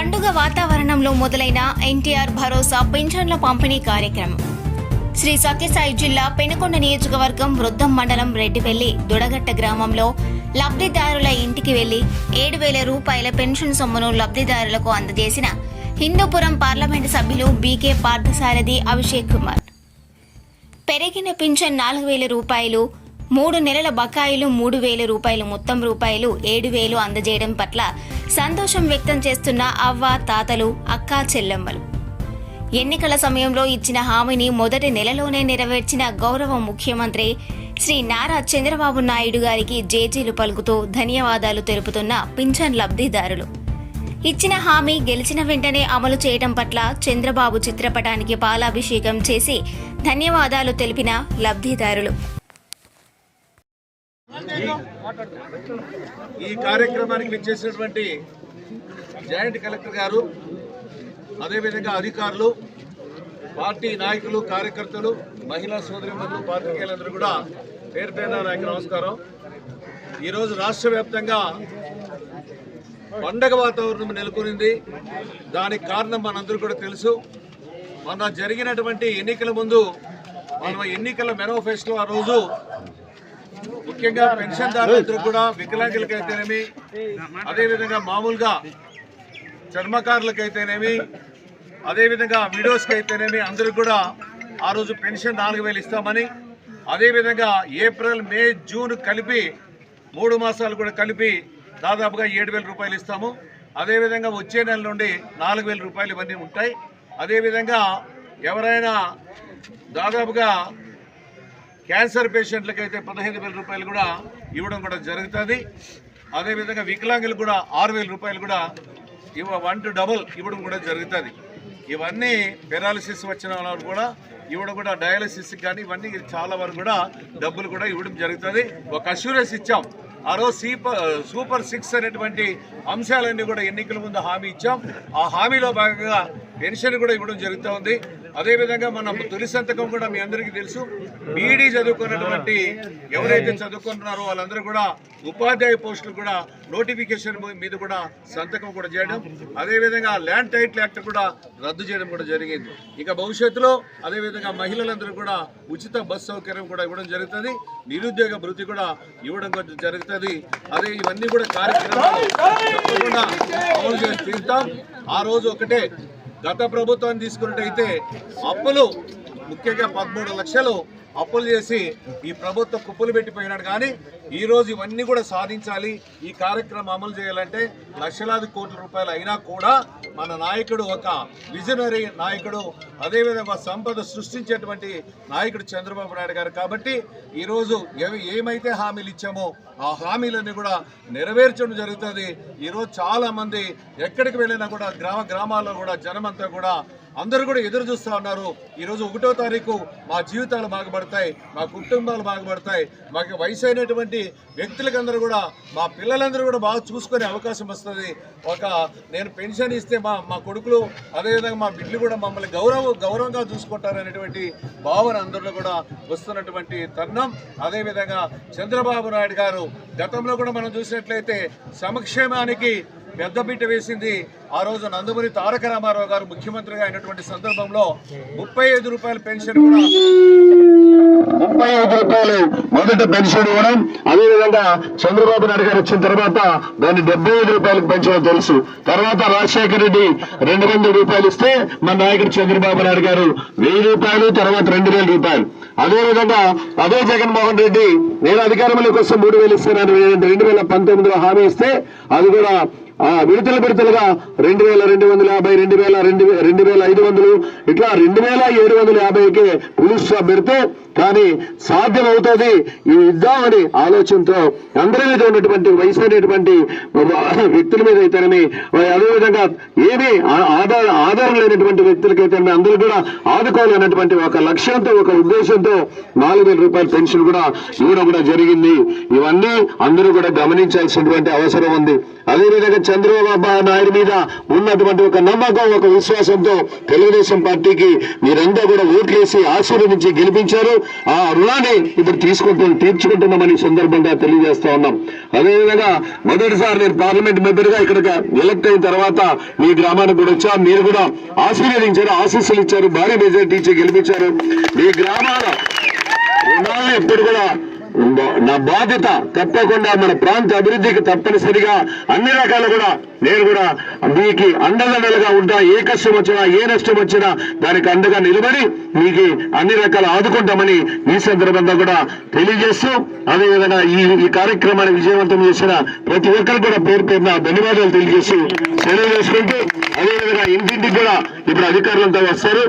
పండుగ వాతావరణంలో మొదలైన ఎన్టీఆర్ భరోసా పింఛన్ల పంపిణీ కార్యక్రమం. శ్రీ సత్యసాయి జిల్లా పెనుకొండ నియోజకవర్గం వృద్ధం మండలం రెడ్డివెల్లి దుడగట్ట గ్రామంలో లబ్ధిదారుల ఇంటికి వెళ్ళి ఏడు వేల రూపాయల పెన్షన్ సొమ్మును లబ్ధిదారులకు అందజేసిన హిందూపురం పార్లమెంటు సభ్యులు బీకే పార్థసారథి అభిషేక్ కుమార్. పెరిగిన పింఛన్ నాలుగు వేల రూపాయలు మూడు నెలల బకాయిలు మూడు వేల రూపాయలు మొత్తం రూపాయలు ఏడు వేలు అందజేయడం పట్ల సంతోషం వ్యక్తం చేస్తున్న అవ్వ తాతలు అక్క చెల్లెమ్మలు. ఎన్నికల సమయంలో ఇచ్చిన హామీని మొదటి నెలలోనే నెరవేర్చిన గౌరవ ముఖ్యమంత్రి శ్రీ నారా చంద్రబాబు నాయుడు గారికి జేజీలు పలుకుతూ ధన్యవాదాలు తెలుపుతున్న పింఛన్ లబ్ధిదారులు. ఇచ్చిన హామీ గెలిచిన వెంటనే అమలు చేయడం పట్ల చంద్రబాబు చిత్రపటానికి పాలాభిషేకం చేసి ధన్యవాదాలు తెలిపిన లబ్ధిదారులు. ఈ కార్యక్రమానికి విచ్చేసినటువంటి జాయింట్ కలెక్టర్ గారు అదేవిధంగా అధికారులు పార్టీ నాయకులు కార్యకర్తలు మహిళా సోదరిమణులు పాత్రికేయులందరూ కూడా పేరు పేరు నాయకు నమస్కారం. ఈరోజు రాష్ట్ర వ్యాప్తంగా పండగ వాతావరణం నెలకొనింది. దానికి కారణం మనందరూ కూడా తెలుసు. మన జరిగినటువంటి ఎన్నికల ముందు మనం ఎన్నికల మేనిఫెస్టో ఆ రోజు ముఖ్యంగా పెన్షన్దారులందరూ కూడా వికలాంగులకైతేనేమి అదేవిధంగా మామూలుగా చర్మకారులకైతేనేమి అదేవిధంగా విడోస్కి అయితేనేమి అందరికి కూడా ఆ రోజు పెన్షన్ నాలుగు వేలు ఇస్తామని అదేవిధంగా ఏప్రిల్ మే జూన్ కలిపి మూడు మాసాలు కూడా కలిపి దాదాపుగా ఏడు వేల రూపాయలు ఇస్తాము. అదేవిధంగా వచ్చే నెల నుండి నాలుగు వేల రూపాయలు ఇవన్నీ ఉంటాయి. అదేవిధంగా ఎవరైనా దాదాపుగా క్యాన్సర్ పేషెంట్లకు అయితే పదహైదు వేల రూపాయలు కూడా ఇవ్వడం కూడా జరుగుతుంది. అదేవిధంగా వికలాంగులకు కూడా ఆరు వేల రూపాయలు కూడా ఇవ్వ వన్ టు డబుల్ ఇవ్వడం కూడా జరుగుతుంది. ఇవన్నీ పెరాలసిస్ వచ్చిన వాళ్ళు కూడా ఇవ్వడం కూడా డయాలసిస్ కానీ ఇవన్నీ చాలా వరకు కూడా డబ్బులు కూడా ఇవ్వడం జరుగుతుంది. ఒక అష్యూరెన్స్ ఇచ్చాం. ఆ రోజు సూపర్ సూపర్ సిక్స్ అనేటువంటి అంశాలన్నీ కూడా ఎన్నికల ముందు హామీ ఇచ్చాం. ఆ హామీలో భాగంగా పెన్షన్ కూడా ఇవ్వడం జరుగుతూ ఉంది. అదేవిధంగా మనం తొలి సంతకం కూడా మీ అందరికీ తెలుసు. బీఈడీ చదువుకున్నటువంటి ఎవరైతే చదువుకుంటున్నారో వాళ్ళందరూ కూడా ఉపాధ్యాయ పోస్టులు కూడా నోటిఫికేషన్ మీద కూడా సంతకం కూడా చేయడం. అదేవిధంగా ల్యాండ్ టైటిల్ యాక్ట్ కూడా రద్దు చేయడం కూడా జరిగింది. ఇక భవిష్యత్తులో అదేవిధంగా మహిళలందరూ కూడా ఉచిత బస్ సౌకర్యం కూడా ఇవ్వడం జరుగుతుంది. నిరుద్యోగ భృతి కూడా ఇవ్వడం జరుగుతుంది. అదే ఇవన్నీ కూడా కార్యక్రమాలు తప్పకుండా అమలు చేసి తీరుతాం. ఆ రోజు ఒకటే గత ప్రభుత్వాన్ని తీసుకున్నట్టయితే అప్పులు ముఖ్యంగా పదమూడు లక్షలు అప్పులు చేసి ఈ ప్రభుత్వం కుప్పలు పెట్టిపోయినాడు. కానీ ఈ రోజు ఇవన్నీ కూడా సాధించాలి. ఈ కార్యక్రమం అమలు చేయాలంటే లక్షలాది కోట్ల రూపాయలు అయినా కూడా మన నాయకుడు ఒక విజనరీ నాయకుడు అదేవిధంగా సంపద సృష్టించేటువంటి నాయకుడు చంద్రబాబు నాయుడు గారు. కాబట్టి ఈరోజు ఏమైతే హామీలు ఇచ్చామో ఆ హామీలన్నీ కూడా నెరవేర్చడం జరుగుతుంది. ఈరోజు చాలామంది ఎక్కడికి వెళ్ళినా కూడా గ్రామ గ్రామాల్లో కూడా జనమంతా కూడా అందరూ కూడా ఎదురు చూస్తూ ఉన్నారు. ఈరోజు ఒకటో తారీఖు మా జీవితాలు బాగుపడతాయి మా కుటుంబాలు బాగుపడతాయి మాకు వయసు అయినటువంటి వ్యక్తులకందరూ కూడా మా పిల్లలందరూ కూడా బాగా చూసుకునే అవకాశం వస్తుంది. ఒక నేను పెన్షన్ ఇస్తే మా మా కొడుకులు అదేవిధంగా మా బిడ్డలు కూడా మమ్మల్ని గౌరవ గౌరవంగా చూసుకుంటారనేటువంటి భావన అందరిలో కూడా వస్తున్నటువంటి తరుణం. అదేవిధంగా చంద్రబాబు నాయుడు గారు గతంలో కూడా మనం చూసినట్లయితే సంక్షేమానికి పెద్దపీట వేసింది ఆ రోజు నందమూరి తారక రామారావు గారు ముఖ్యమంత్రిగా అయినటువంటి సందర్భంలో ముప్పై ఐదు రూపాయల పెన్షన్ కూడా ముప్పై ఐదు రూపాయలు మొదట పెన్షన్ ఇవ్వడం అదేవిధంగా చంద్రబాబు నాయుడు గారు వచ్చిన తర్వాత దాన్ని డెబ్బై ఐదు రూపాయలకు పెంచడం తెలుసు. తర్వాత రాజశేఖర రెడ్డి రెండు వందల రూపాయలు ఇస్తే మన నాయకుడు చంద్రబాబు నాయుడు గారు వెయ్యి రూపాయలు తర్వాత రెండు వేల రూపాయలు. అదేవిధంగా అదే జగన్మోహన్ రెడ్డి నేను అధికారంలోకి వస్తే మూడు వేలు ఇస్తానని రెండు వేల పంతొమ్మిదిలో హామీ ఇస్తే అది కూడా విడతల విడతలుగా రెండు వేల రెండు వందల యాభై రెండు వేల రెండు రెండు వేల ఐదు వందలు ఇట్లా రెండు వేల ఏడు వందల యాభైకి రూల్స్ పెడితే కానీ సాధ్యం అవుతుంది ఇది ఇద్దామని ఆలోచనతో అందరి మీద ఉన్నటువంటి వయసు అనేటువంటి వ్యక్తుల మీద అయితేనేమి అదేవిధంగా ఏమీ ఆధార ఆధారం లేనటువంటి వ్యక్తులకైతే అందరూ కూడా ఆదుకోవాలన్నటువంటి ఒక లక్ష్యంతో ఒక ఉద్దేశంతో నాలుగు వేల రూపాయల పెన్షన్ కూడా ఇవ్వడం కూడా జరిగింది. ఇవన్నీ అందరూ కూడా గమనించాల్సినటువంటి అవసరం ఉంది. అదేవిధంగా చంద్రబాబు నాయుడు మీద ఉన్నటువంటి ఒక నమ్మకం ఒక విశ్వాసంతో తెలుగుదేశం పార్టీకి మీరంతా కూడా ఓట్లేసి ఆశీర్వదించి గెలిపించారు. ఆ రుణాన్ని ఇప్పుడు తీసుకుంటున్నాం తీర్చుకుంటున్నామని సందర్భంగా తెలియజేస్తా ఉన్నాం. అదేవిధంగా మొదటిసారి నేను పార్లమెంట్ మెంబర్గా ఇక్కడికి ఎలక్ట్ అయిన తర్వాత మీ గ్రామానికి కూడా వచ్చా మీరు కూడా ఆశీర్వదించారు ఆశీస్సులు ఇచ్చారు భారీ మెజార్టీ ఇచ్చి గెలిపించారు. మీ గ్రామాల రుణాలను ఎప్పుడు కూడా నా బాధ్యత తప్పకుండా మన ప్రాంత అభివృద్ధికి తప్పనిసరిగా అన్ని రకాలు కూడా నేను కూడా మీకు అండదండలుగా ఉంటా ఏ కష్టం వచ్చినా ఏ నష్టం వచ్చినా దానికి అండగా నిలబడి మీకు అన్ని రకాలు ఆదుకుంటామని ఈ సందర్భంగా కూడా తెలియజేస్తూ అదేవిధంగా ఈ ఈ కార్యక్రమాన్ని విజయవంతం చేసిన ప్రతి ఒక్కరికి కూడా పేరు పేరున ధన్యవాదాలు తెలియజేస్తూ సెలవు చేసుకుంటూ అదేవిధంగా ఇంటింటికి కూడా ఇప్పుడు అధికారులంతా వస్తారు.